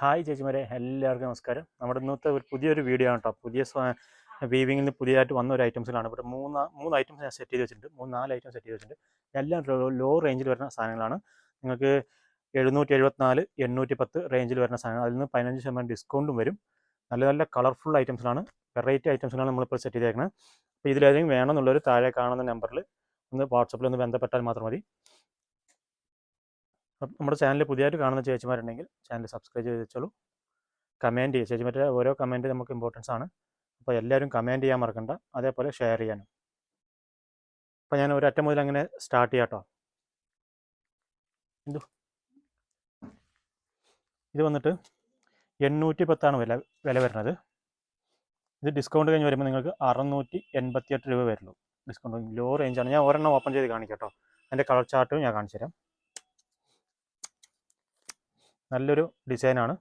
Hi ചേച്ചിമാരെ എല്ലാവർക്കും നമസ്കാരം. നമ്മുടെ ഇന്നത്തെ ഒരു പുതിയൊരു വീഡിയോ ആണ് കേട്ടോ പുതിയ വീവിങ്ങിൽ നിന്ന് പുതിയതായിട്ട് വന്ന ഒരു ഐറ്റംസിലാണ് ഇവിടെ മൂന്ന് മൂന്ന് ഐറ്റംസ് ഞാൻ സെറ്റ് ചെയ്ത് വെച്ചിട്ടുണ്ട്. മൂന്ന് നാല് ഐറ്റംസ് സെറ്റ് ചെയ്ത് വെച്ചിട്ടുണ്ട്. എല്ലാം ലോ റേഞ്ചിൽ വരുന്ന സാധനങ്ങളാണ്. നിങ്ങൾക്ക് എഴുന്നൂറ്റി എഴുപത്തിനാല് എണ്ണൂറ്റി പത്ത് റേഞ്ചിൽ വരുന്ന സാധനങ്ങൾ. അതിൽ നിന്ന് പതിനഞ്ച് ശതമാനം ഡിസ്കൗണ്ടും വരും. നല്ല നല്ല കളർഫുൾ ഐറ്റംസിലാണ് വെറൈറ്റി ഐറ്റംസിലാണ് നമ്മളിപ്പോൾ സെറ്റ് ചെയ്തേക്കുന്നത് അപ്പോൾ ഇതിലേതെങ്കിലും വേണമെന്നുള്ളൊരു താഴെ കാണുന്ന നമ്പറിൽ ഒന്ന് വാട്സപ്പിൽ ഒന്ന് ബന്ധപ്പെട്ടാൽ മാത്രം മതി. നമ്മുടെ ചാനൽ പുതിയതായിട്ട് കാണുന്ന ചേച്ചിമാരുണ്ടെങ്കിൽ ചാനൽ സബ്സ്ക്രൈബ് ചെയ്ത് വെച്ചോളൂ. കമന്റ് ചെയ്യുക ചേച്ചിമാരുടെ ഓരോ കമന്റ് നമുക്ക് ഇമ്പോർട്ടൻസ് ആണ്. അപ്പോൾ എല്ലാവരും കമന്റ് ചെയ്യാൻ മറക്കണ്ട. അതേപോലെ ഷെയർ ചെയ്യാനും. അപ്പോൾ ഞാൻ ഒരു അറ്റം മുതൽ അങ്ങനെ സ്റ്റാർട്ട് ചെയ്യാം കേട്ടോ ഇത് വന്നിട്ട് എണ്ണൂറ്റി പത്താണ് വില വില വരുന്നത്. ഇത് ഡിസ്കൗണ്ട് കഴിഞ്ഞ് വരുമ്പോൾ നിങ്ങൾക്ക് അറുന്നൂറ്റി എൺപത്തിയെട്ട് രൂപ വരുള്ളൂ. ഡിസ്കൗണ്ട് ലോ റേഞ്ചാണ് ഞാൻ ഒരെണ്ണം ഓപ്പൺ ചെയ്ത് കാണിക്കാം കേട്ടോ അതിന്റെ കളർ ചാർട്ടും ഞാൻ കാണിച്ചു തരാം നല്ലൊരു ഡിസൈനാണ്.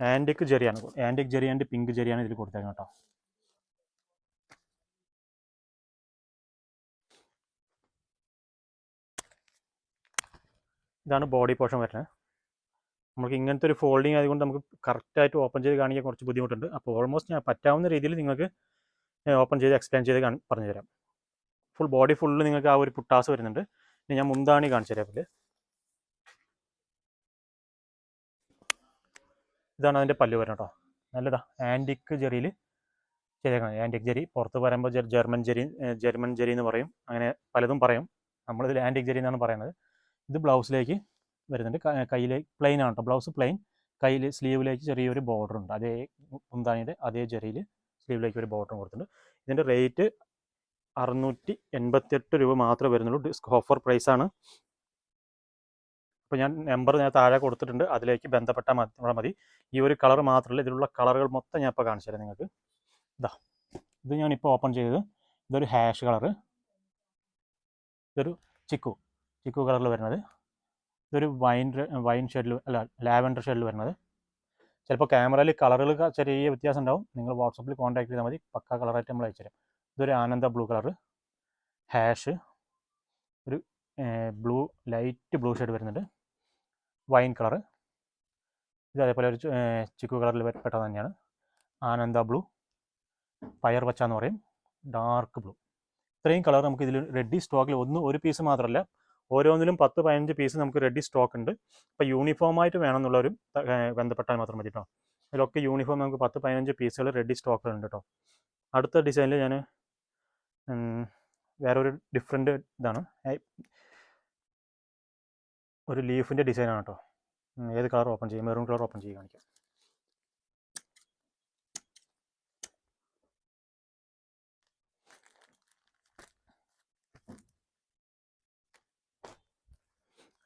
ആന്റിക് ജെറിയാണ്. ആന്റിക് ജെറി ആൻഡ് പിങ്ക് ജെറിയാണ് ഇതിൽ കൊടുത്തേക്കുന്നത് കേട്ടോ. ഇതാണ് ബോഡി പോർഷൻ വരുന്നത് നമുക്ക് ഇങ്ങനത്തെ ഒരു ഫോൾഡിങ് ആയതുകൊണ്ട് നമുക്ക് കറക്റ്റായിട്ട് ഓപ്പൺ ചെയ്ത് കാണിക്കാൻ കുറച്ച് ബുദ്ധിമുട്ടുണ്ട്. അപ്പോൾ ഓൾമോസ്റ്റ് ഞാൻ പറ്റാവുന്ന രീതിയിൽ നിങ്ങൾക്ക് ഓപ്പൺ ചെയ്ത് എക്സ്പ്ലെയിൻ ചെയ്ത് പറഞ്ഞു തരാം ഫുൾ ബോഡി ഫുള്ള് നിങ്ങൾക്ക് ആ ഒരു പുട്ടാസ് വരുന്നുണ്ട്. ഇനി ഞാൻ മുന്താണി കാണിച്ചു തരാം ഇതാണ് അതിന്റെ പല്ല് വരണം കേട്ടോ. നല്ലതാ. ആന്റിക് ജെറിയിൽ ചെയ്തേക്കണം. ആന്റിക് ജെറി പുറത്ത് പറയുമ്പോൾ ജർമ്മൻ ജെറി ജർമ്മൻ ജെറി എന്ന് പറയും. അങ്ങനെ പലതും പറയും. നമ്മളിതിൽ ആന്റിക് ജെറി എന്നാണ് പറയുന്നത്. ഇത് ബ്ലൗസിലേക്ക് വരുന്നുണ്ട്. കയ്യിൽ പ്ലെയിൻ ആണ് കേട്ടോ. ബ്ലൗസ് പ്ലെയിൻ കയ്യിൽ സ്ലീവിലേക്ക് ചെറിയൊരു ബോർഡർ ഉണ്ട്. അതേ കുന്താനിയുടെ അതേ ജെറിയിൽ സ്ലീവിലേക്ക് ഒരു ബോർഡർ കൊടുത്തിട്ടുണ്ട്. ഇതിന്റെ റേറ്റ് അറുന്നൂറ്റി എൺപത്തിയെട്ട് രൂപ മാത്രമേ വരുന്നുള്ളൂ. ഡിസ്ക് ഓഫർ പ്രൈസാണ് അപ്പോൾ ഞാൻ നമ്പർ ഞാൻ താഴെ കൊടുത്തിട്ടുണ്ട്. അതിലേക്ക് ബന്ധപ്പെട്ടാൽ മതി മതി. ഈ ഒരു കളർ മാത്രമല്ല ഇതിലുള്ള കളറുകൾ മൊത്തം ഞാൻ ഇപ്പോൾ കാണിച്ചു തരാം നിങ്ങൾക്ക്. ഇതാ ഇത് ഞാനിപ്പോൾ ഓപ്പൺ ചെയ്തത്. ഇതൊരു ഹാഷ് കളർ ഇതൊരു ചിക്കു ചിക്കു കളറിൽ വരുന്നത്. ഇതൊരു വൈൻ വൈൻ ഷെഡിൽ അല്ല ലാവൻഡർ ഷെഡിൽ വരുന്നത്. ചിലപ്പോൾ ക്യാമറയിൽ കളറുകൾ ചെറിയ വ്യത്യാസം ഉണ്ടാവും. നിങ്ങൾ വാട്സപ്പിൽ കോൺടാക്ട് ചെയ്താൽ മതി. പക്ക കളറായിട്ട് നമ്മൾ അയച്ചു തരാം. ഇതൊരു ആനന്ദ blue colour ash blue light blue shade വരുന്നുണ്ട്. വൈൻ കളർ ഇത് അതേപോലെ ഒരു ചിക്കു കളറിൽ പെട്ടത് തന്നെയാണ്. ആനന്ദ ബ്ലൂ പയർ പച്ച എന്ന് പറയും. Dark blue. ഇത്രയും കളർ നമുക്ക് ഇതിൽ റെഡി സ്റ്റോക്കിൽ ഒന്ന് ഒരു പീസ് മാത്രമല്ല ഓരോന്നിലും പത്ത് പതിനഞ്ച് പീസ് നമുക്ക് റെഡി സ്റ്റോക്ക് ഉണ്ട് അപ്പോൾ യൂണിഫോമായിട്ട് വേണമെന്നുള്ളവരും ബന്ധപ്പെട്ടാൽ മാത്രം മതി കേട്ടോ ഇതിലൊക്കെ യൂണിഫോം നമുക്ക് പത്ത് പതിനഞ്ച് പീസുകൾ റെഡി സ്റ്റോക്കുകളുണ്ട് കേട്ടോ അടുത്ത ഡിസൈനിൽ ഞാൻ വേറൊരു ഡിഫറെന്റ് ഇതാണ്. ഒരു ലീഫിന്റെ ഡിസൈനാണ് കേട്ടോ. ഏത് കളർ ഓപ്പൺ ചെയ്യും? മെറൂൺ കളർ ഓപ്പൺ ചെയ്ത് കാണിക്കാം.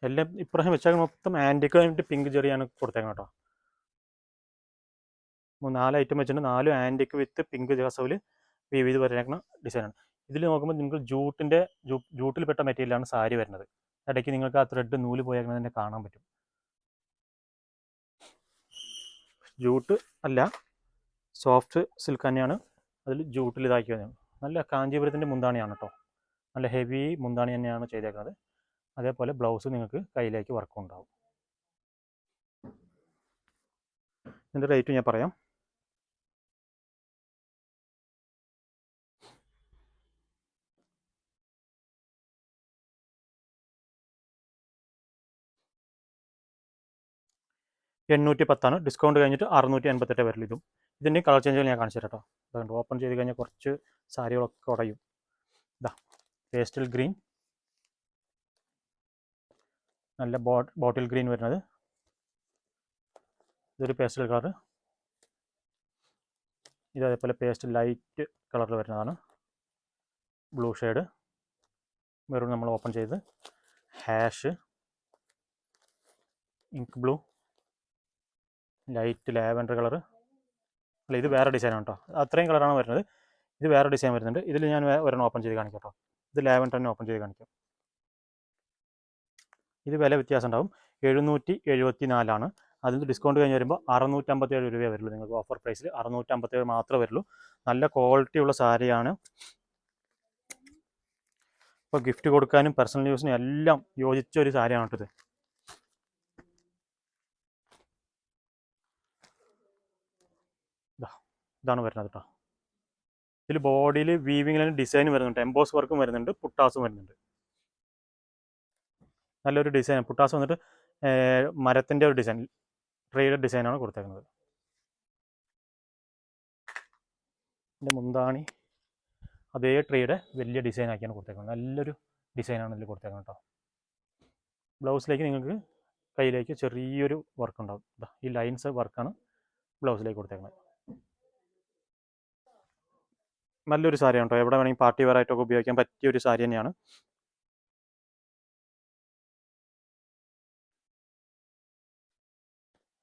എല്ലാം ഇപ്രാവശ്യം വെച്ചാൽ മൊത്തം ആന്റിക്ക് വേണ്ടിയിട്ട് പിങ്ക് ചെറിയാണ് കൊടുത്തേക്കാം കേട്ടോ. നാല് ഐറ്റം വെച്ചിട്ട് നാലും ആന്റിക്ക് വിത്ത് പിങ്ക് ജാസവിൽ വീവ് ചെയ്ത് വരേക്കുന്ന ഡിസൈനാണ് ഇതിൽ നോക്കുമ്പോൾ നിങ്ങൾക്ക് ജൂട്ടിന്റെ ജൂട്ടിൽ പെട്ട മെറ്റീരിയലാണ് സാരി വരുന്നത്. ഇടയ്ക്ക് നിങ്ങൾക്ക് ആ ത്രെഡ് നൂൽ തന്നെ കാണാൻ പറ്റും. ജൂട്ട് അല്ല സോഫ്റ്റ് സിൽക്ക് തന്നെയാണ്. അതിൽ ജൂട്ടിൽ ഇതാക്കി വന്നത് നല്ല കാഞ്ചീപുരത്തിന്റെ മുന്താണിയാണ് കേട്ടോ നല്ല ഹെവി മുന്താണി തന്നെയാണ് ചെയ്തേക്കുന്നത് അതേപോലെ ബ്ലൗസ് നിങ്ങൾക്ക് കയ്യിലേക്ക് വർക്കും ഉണ്ടാവും. ഇതിന്റെ റേറ്റ് ഞാൻ പറയാം. എണ്ണൂറ്റി പത്താണ് ഡിസ്കൗണ്ട് കഴിഞ്ഞിട്ട് അറുന്നൂറ്റി അൻപത്തെട്ട് വരൽ ഇതും ഇതിന്റെ കളർ ചേഞ്ചുകൾ ഞാൻ കാണിച്ചു തരാം കേട്ടോ അതുകൊണ്ട് ഓപ്പൺ ചെയ്ത് കഴിഞ്ഞാൽ കുറച്ച് സാരികളൊക്കെ ഉടയും. ഇതാ പേസ്റ്റൽ ഗ്രീൻ നല്ല ബോട്ടിൽ ഗ്രീൻ വരുന്നത്. ഇതൊരു പേസ്റ്റൽ കളർ ഇത് അതേപോലെ പേസ്റ്റ് ലൈറ്റ് കളറിൽ വരുന്നതാണ്. ബ്ലൂ ഷെയ്ഡ് മെറൂൺ നമ്മൾ ഓപ്പൺ ചെയ്ത്. Ash ink blue light lavender colour അല്ല ഇത് വേറെ ഡിസൈനാണ് കേട്ടോ. അത്രയും കളറാണ് വരുന്നത്. ഇത് വേറെ ഡിസൈൻ വരുന്നുണ്ട്. ഇതിൽ ഞാൻ ഒരെണ്ണം ഓപ്പൺ ചെയ്ത് കാണിക്കാം കേട്ടോ. ഇത് ലാവൻഡർ തന്നെ ഓപ്പൺ ചെയ്ത് കാണിക്കാം. ഇത് വില വ്യത്യാസം ഉണ്ടാവും. എഴുന്നൂറ്റി എഴുപത്തി നാലാണ് അതിൽ ഡിസ്കൗണ്ട് കഴിഞ്ഞ് വരുമ്പോൾ അറുന്നൂറ്റമ്പത്തേഴ് രൂപയെ വരുള്ളൂ നിങ്ങൾക്ക് ഓഫർ പ്രൈസിൽ അറുന്നൂറ്റമ്പത്തേഴ് മാത്രമേ വരുള്ളൂ. നല്ല ക്വാളിറ്റി ഉള്ള സാരിയാണ് ഇപ്പോൾ ഗിഫ്റ്റ് കൊടുക്കാനും പേഴ്സണൽ യൂസിനും എല്ലാം യോജിച്ച ഒരു സാരിയാണ് കേട്ടത് ഇതാണ് വരുന്നത് കേട്ടോ ഇതിൽ ബോഡിയിൽ വീവിങ്ങിൽ ഡിസൈൻ വരുന്നുണ്ട്. എംബോസ് വർക്കും വരുന്നുണ്ട് പുട്ടാസും വരുന്നുണ്ട്. നല്ലൊരു ഡിസൈൻ പുട്ടാസ് വന്നിട്ട് മരത്തിന്റെ ഒരു ഡിസൈൻ ട്രീയുടെ ഡിസൈനാണ് കൊടുത്തേക്കുന്നത്. ഇതിന്റെ മുന്താണി അതേ ട്രീയുടെ വലിയ ഡിസൈൻ ആക്കിയാണ് കൊടുത്തേക്കുന്നത്. നല്ലൊരു ഡിസൈനാണ് ഇതിൽ കൊടുത്തേക്കുന്നത് കേട്ടോ ബ്ലൗസിലേക്ക് നിങ്ങൾക്ക് കയ്യിലേക്ക് ചെറിയൊരു വർക്ക് ഉണ്ടാവും. ഈ ലൈൻസ് വർക്കാണ് ബ്ലൗസിലേക്ക് കൊടുത്തേക്കുന്നത്. നല്ലൊരു സാരിയാണ് കേട്ടോ എവിടെ വേണമെങ്കിൽ പാർട്ടി വെയർ ആയിട്ടൊക്കെ ഉപയോഗിക്കാൻ പറ്റിയ ഒരു സാരി തന്നെയാണ്.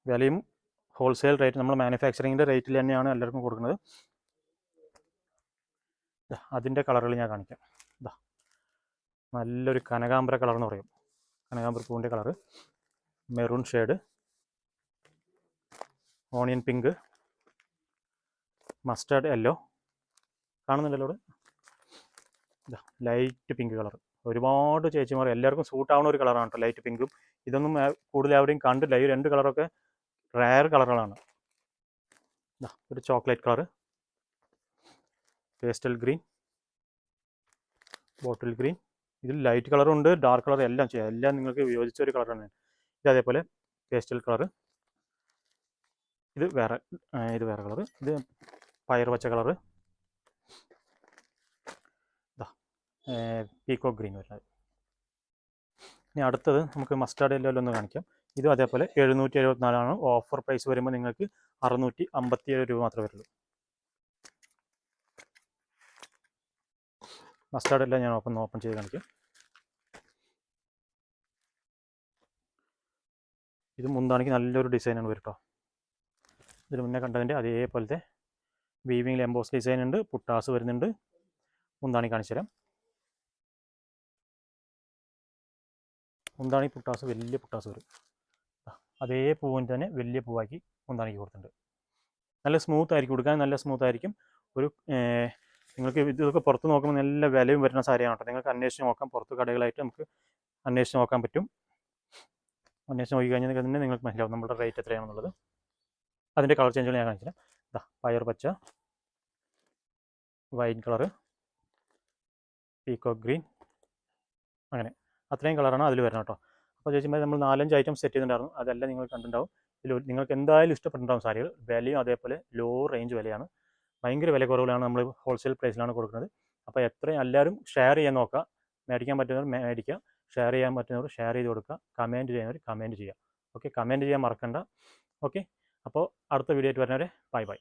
വിലയും ഹോൾസെയിൽ റേറ്റ് നമ്മൾ മാനുഫാക്ചറിങ്ങിന്റെ റേറ്റിൽ തന്നെയാണ് എല്ലാവർക്കും കൊടുക്കുന്നത്. അതിന്റെ കളറുകൾ ഞാൻ കാണിക്കാം. ഇതാ നല്ലൊരു കനകാംബര കളർ എന്ന് പറയും. കനകാംബര പൂവിന്റെ colour maroon shade onion pink mustard yellow കാണുന്നുണ്ടല്ലോ ഇവിടെ ലൈറ്റ് പിങ്ക് കളർ ഒരുപാട് ചേച്ചിമാർ എല്ലാവർക്കും സൂട്ടാവുന്ന ഒരു കളറാണ് കേട്ടോ ലൈറ്റ് പിങ്കും ഇതൊന്നും കൂടുതൽ എവിടെയും കണ്ടില്ല ഈ രണ്ട് കളറൊക്കെ റയർ കളറുകളാണ് ഇതാ ഒരു chocolate colour pastel green bottle green ഇതിൽ ലൈറ്റ് കളറും ഉണ്ട് ഡാർക്ക് കളർ എല്ലാം ചെയ്യാം. എല്ലാം നിങ്ങൾക്ക് യോജിച്ച ഒരു കളറാണ് ഇത് അതേപോലെ പേസ്റ്റൽ കളർ ഇത് വേറെ ഇത് വേറെ കളർ ഇത് പയർ പച്ച കളറ് ഇതാ പീക്കോ ഗ്രീൻ വരുന്നത്. ഇനി അടുത്തത് നമുക്ക് മസ്റ്റാർഡ് യെല്ലോ ഒന്ന് കാണിക്കാം. ഇതും അതേപോലെ എഴുന്നൂറ്റി എഴുപത്തിനാലാണ് ഓഫർ പ്രൈസ് വരുമ്പോൾ നിങ്ങൾക്ക് അറുന്നൂറ്റി അമ്പത്തി ഏഴ് രൂപ മാത്രമേ വരുള്ളൂ. മസ്റ്റാർഡ് എല്ലാം ഞാൻ ഓപ്പൺ ഓപ്പൺ ചെയ്ത് കാണിക്കാം. ഇത് മുന്താണിക്ക് നല്ലൊരു ഡിസൈനാണ് വരും കേട്ടോ ഇതിന് മുന്നേ കണ്ടതിന്റെ അതേപോലത്തെ വീവിങ്ങിൽ എംബോസ് ഡിസൈൻ ഉണ്ട് പുട്ടാസ് വരുന്നുണ്ട്. മുന്താണി കാണിച്ചു തരാം മുന്താണി പുട്ടാസ് വലിയ പുട്ടാസ് വരും അതേ പൂവിന് തന്നെ വലിയ പൂവാക്കി മുന്താണിക്ക് കൊടുത്തിട്ടുണ്ട്. നല്ല സ്മൂത്ത് ആയിരിക്കും കൊടുക്കാൻ നല്ല സ്മൂത്ത് ആയിരിക്കും. ഒരു നിങ്ങൾക്ക് ഇതൊക്കെ പുറത്ത് നോക്കുമ്പോൾ നല്ല വിലയും വരുന്ന സാരിയാണ് കേട്ടോ. നിങ്ങൾക്ക് അന്വേഷിച്ച് നോക്കാം പുറത്ത് കടകളായിട്ട് നമുക്ക് അന്വേഷിച്ച് നോക്കാൻ പറ്റും. അന്വേഷിച്ച് നോക്കി കഴിഞ്ഞാൽ തന്നെ നിങ്ങൾക്ക് മനസ്സിലാവും നമ്മുടെ റേറ്റ് എത്രയാണെന്നുള്ളത്. അതിന്റെ കളർ ചേഞ്ചുകൾ ഞാൻ കാണിച്ചില്ല ഇതാ പയർ പച്ച വൈറ്റ് കളറ് പീക്കോക്ക് ഗ്രീൻ അങ്ങനെ. അത്രയും കളറാണ് അതിൽ വരുന്നത് കേട്ടോ. അപ്പോൾ ചേച്ചിമാർ നമ്മൾ നാലഞ്ച് ഐറ്റം സെറ്റ് ചെയ്തിട്ടുണ്ടായിരുന്നു. അതെല്ലാം നിങ്ങൾ കണ്ടിട്ടുണ്ടാവും. ഇതിൽ നിങ്ങൾക്ക് എന്തായാലും ഇഷ്ടപ്പെട്ടിട്ടുണ്ടാവും സാരികൾ. വിലയും അതേപോലെ ലോ റേഞ്ച് വിലയാണ്. ഭയങ്കര വില കുറവിലാണ് നമ്മൾ ഹോൾസെയിൽ പ്രൈസിലാണ് കൊടുക്കുന്നത്. അപ്പോൾ എത്രയും എല്ലാവരും ഷെയർ ചെയ്യാൻ നോക്കുക. മേടിക്കാൻ പറ്റുന്നവർ മേടിക്കുക. ഷെയർ ചെയ്യാൻ പറ്റുന്നവർ ഷെയർ ചെയ്ത് കൊടുക്കുക. കമന്റ് ചെയ്യുന്നവർ കമന്റ് ചെയ്യുക. ഓക്കെ കമന്റ് ചെയ്യാൻ മറക്കണ്ട. ഓക്കെ അപ്പോൾ അടുത്ത വീഡിയോ ആയിട്ട് വരുന്നവരെ ബൈ ബൈ